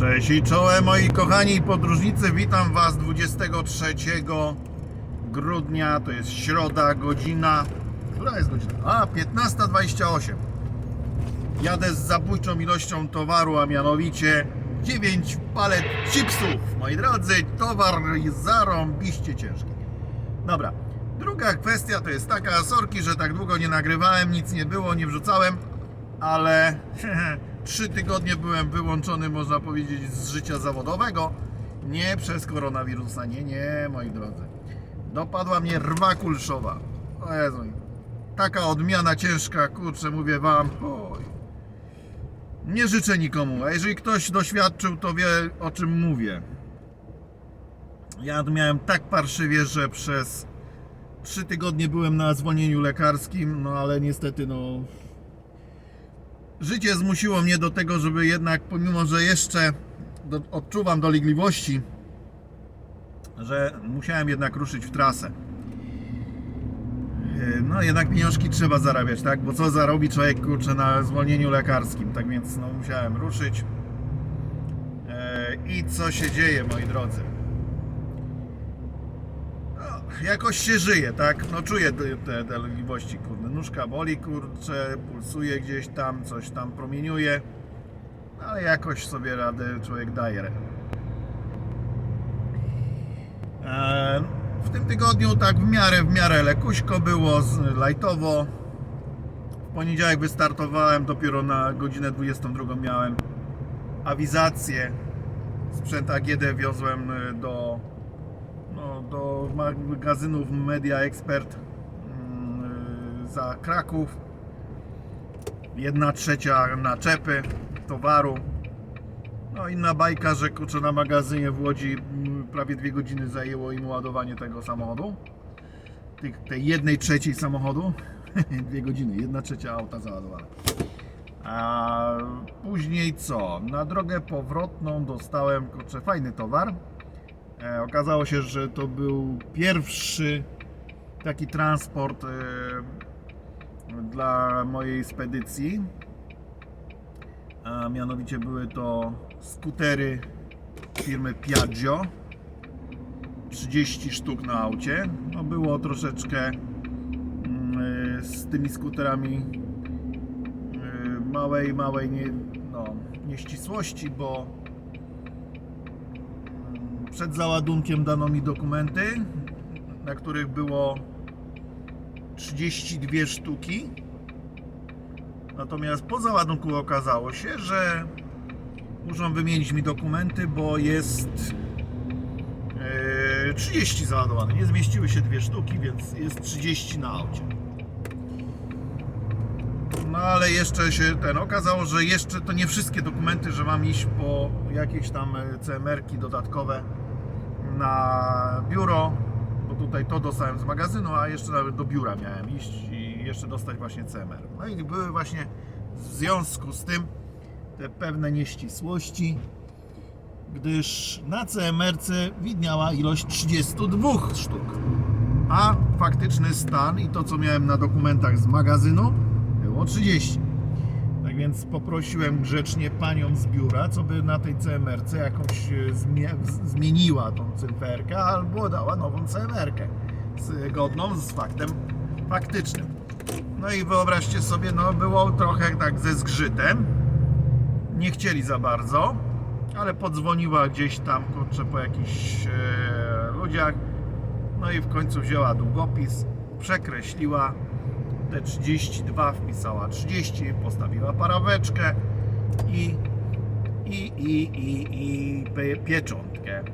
Cześć i czołem moi kochani podróżnicy, witam Was 23 grudnia, to jest środa, godzina, która jest godzina? A, 15.28 Jadę z zabójczą ilością towaru, a mianowicie 9 palet chipsów, moi drodzy, towar zarąbiście ciężki. Dobra, druga kwestia to jest taka, sorki, że tak długo nie nagrywałem, nic nie było, nie wrzucałem, ale trzy tygodnie byłem wyłączony, można powiedzieć, z życia zawodowego. Nie przez koronawirusa, nie, nie, moi drodzy. Dopadła mnie rwa kulszowa. O Jezu, taka odmiana ciężka, kurczę, mówię wam, oj. Nie życzę nikomu, a jeżeli ktoś doświadczył, to wie o czym mówię. Ja miałem tak parszywie, że przez trzy tygodnie byłem na zwolnieniu lekarskim, no ale niestety no życie zmusiło mnie do tego, żeby jednak pomimo, że jeszcze do, odczuwam dolegliwości, że musiałem jednak ruszyć w trasę. Yy, No jednak pieniążki trzeba zarabiać, tak? Bo co zarobi człowiek kurczę na zwolnieniu lekarskim? Tak więc no musiałem ruszyć. Yy, I co się dzieje, moi drodzy? Jakoś się żyje, tak? No czuję te, te dolegliwości, kurde. Nóżka boli, kurczę, pulsuje gdzieś tam, coś tam promieniuje. Ale jakoś sobie radę człowiek daje. Eee, w tym tygodniu tak w miarę, w miarę lekuśko było, lajtowo. W poniedziałek wystartowałem, dopiero na godzinę 22 miałem awizację. Sprzęt AGD wiozłem y, do, no, do magazynów Media Expert mm, za Kraków. Jedna trzecia naczepy towaru. No inna bajka, że kurczę na magazynie w Łodzi mm, prawie dwie godziny zajęło im ładowanie tego samochodu. Tych, tej jednej trzeciej samochodu. dwie godziny, jedna trzecia auta załadowana. A później co? Na drogę powrotną dostałem kurczę fajny towar. E, okazało się, że to był pierwszy taki transport e, dla mojej spedycji. A mianowicie były to skutery firmy Piaggio. 30 sztuk na aucie. No było troszeczkę mm, e, z tymi skuterami małej, małej nie, no, nieścisłości, bo przed załadunkiem dano mi dokumenty, na których było 32 sztuki. Natomiast po załadunku okazało się, że muszą wymienić mi dokumenty, bo jest e, 30 załadowane. Nie zmieściły się dwie sztuki, więc jest 30 na aucie. No ale jeszcze się ten okazało, że jeszcze to nie wszystkie dokumenty, że mam iść po jakieś tam e, CMR-ki dodatkowe na biuro, bo tutaj to dostałem z magazynu, a jeszcze nawet do biura miałem iść i jeszcze dostać właśnie CMR. No i były właśnie w związku z tym te pewne nieścisłości, gdyż na CMR-ce widniała ilość 32 sztuk, a faktyczny stan i to co miałem na dokumentach z magazynu było 30. Więc poprosiłem grzecznie panią z biura, co by na tej CMR-ce jakąś e, zmieniła tą cyferkę albo dała nową CMR-kę zgodną z faktem faktycznym. No i wyobraźcie sobie, no było trochę tak ze zgrzytem. Nie chcieli za bardzo, ale podzwoniła gdzieś tam, kurczę, po jakichś e, ludziach. No i w końcu wzięła długopis, przekreśliła te 32, wpisała 30, postawiła paraweczkę i, i, i, i, i pie- pieczątkę.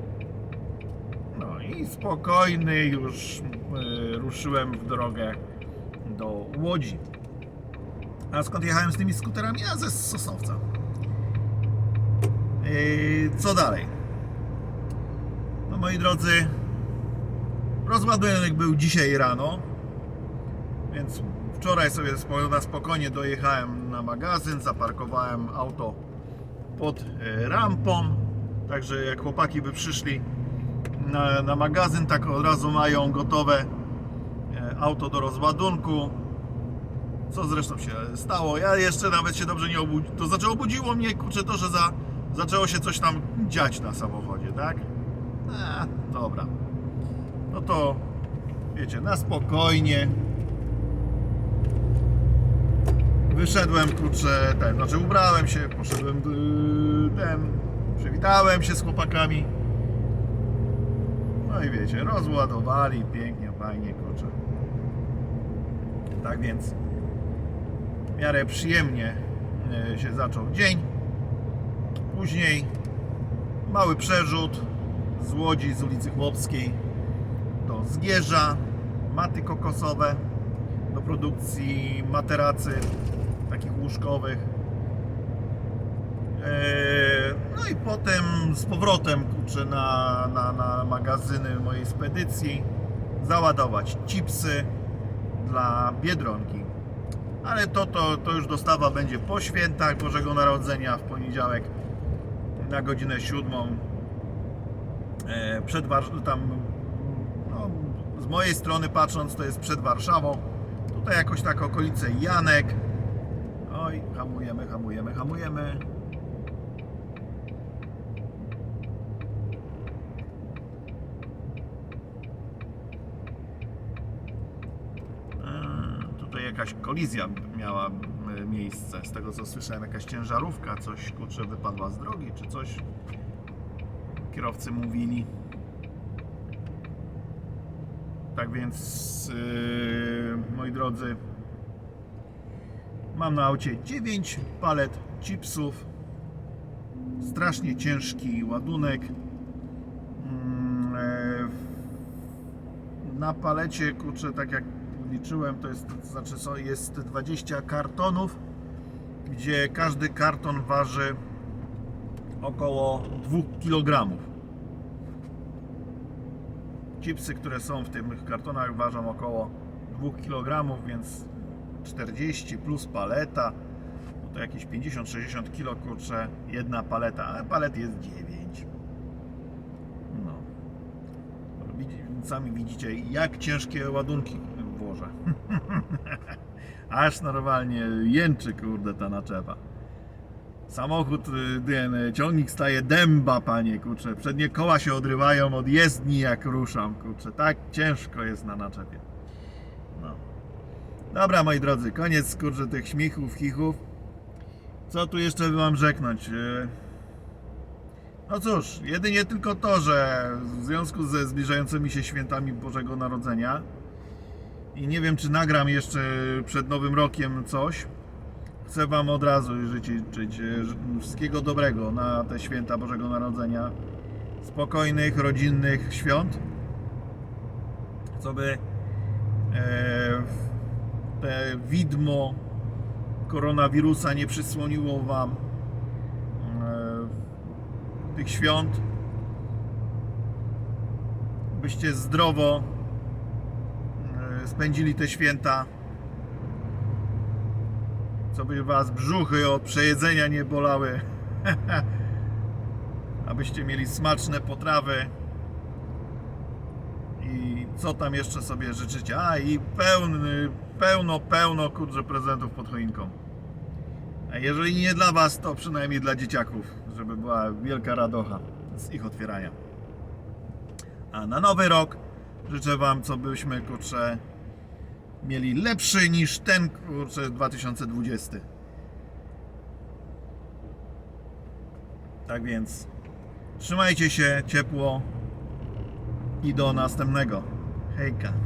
No i spokojny już e, ruszyłem w drogę do Łodzi. A skąd jechałem z tymi skuterami? Ja ze Sosnowca. Yy, co dalej? No moi drodzy, rozładunek był dzisiaj rano, więc wczoraj sobie na spokojnie dojechałem na magazyn, zaparkowałem auto pod e, rampą, także jak chłopaki by przyszli na, na magazyn, tak od razu mają gotowe e, auto do rozładunku. Co zresztą się stało. Ja jeszcze nawet się dobrze nie obudziłem. To znaczy obudziło mnie kurczę to, że za zaczęło się coś tam dziać na samochodzie, tak? A, dobra. No to wiecie, na spokojnie. Wyszedłem, kurczę, ten, znaczy ubrałem się, poszedłem, yy, ten, przywitałem się z chłopakami. No i wiecie, rozładowali, pięknie, fajnie, kurczę. Tak więc w miarę przyjemnie e, się zaczął dzień. Później mały przerzut z Łodzi, z ulicy Chłopskiej do Zgierza, maty kokosowe do produkcji materacy takich łóżkowych. Eee, No i potem z powrotem kurczę, na, na, na magazyny mojej spedycji załadować chipsy dla Biedronki. Ale to, to, to już dostawa będzie po świętach Bożego Narodzenia w poniedziałek na godzinę siódmą. E, Przed tam no, z mojej strony patrząc to jest przed Warszawą. Tutaj jakoś tak okolice Janek. Oj, hamujemy, hamujemy, hamujemy. Tutaj jakaś kolizja miała miejsce. Z tego co słyszałem, jakaś ciężarówka, coś kurczę wypadła z drogi, czy coś. Kierowcy mówili. Tak więc, yy, moi drodzy, mam na aucie 9 palet chipsów. Strasznie ciężki ładunek. Mm, e, Na palecie, kurczę, tak jak liczyłem, to jest, to znaczy są- jest 20 kartonów, gdzie każdy karton waży około 2 kg. Chipsy, które są w tych kartonach ważą około 2 kg, więc 40 plus paleta, no to jakieś 50-60 kg, kurczę, jedna paleta, ale palet jest 9. No. Sami widzicie, jak ciężkie ładunki włożę. Aż normalnie jęczy, kurde, ta naczepa. Samochód, y, ten y, ciągnik staje dęba, panie, kurczę. Przednie koła się odrywają od jezdni, jak ruszam, kurczę. Tak ciężko jest na naczepie. No. Dobra, moi drodzy, koniec, kurczę, tych śmichów, chichów. Co tu jeszcze mam rzeknąć? Y, No cóż, jedynie tylko to, że w związku ze zbliżającymi się świętami Bożego Narodzenia i nie wiem, czy nagram jeszcze przed Nowym Rokiem coś, chcę Wam od razu życzyć wszystkiego dobrego na te święta Bożego Narodzenia. Spokojnych, rodzinnych świąt. Co by e, te widmo koronawirusa nie przysłoniło Wam e, tych świąt. Byście zdrowo e, spędzili te święta co by was brzuchy od przejedzenia nie bolały. Abyście mieli smaczne potrawy. I co tam jeszcze sobie życzycie? A i pełny, pełno, pełno kurczę prezentów pod choinką. A jeżeli nie dla was, to przynajmniej dla dzieciaków, żeby była wielka radocha z ich otwierania. A na nowy rok życzę wam, co byśmy kurczę mieli lepszy niż ten kurczę 2020. Tak więc trzymajcie się ciepło i do następnego. Hejka.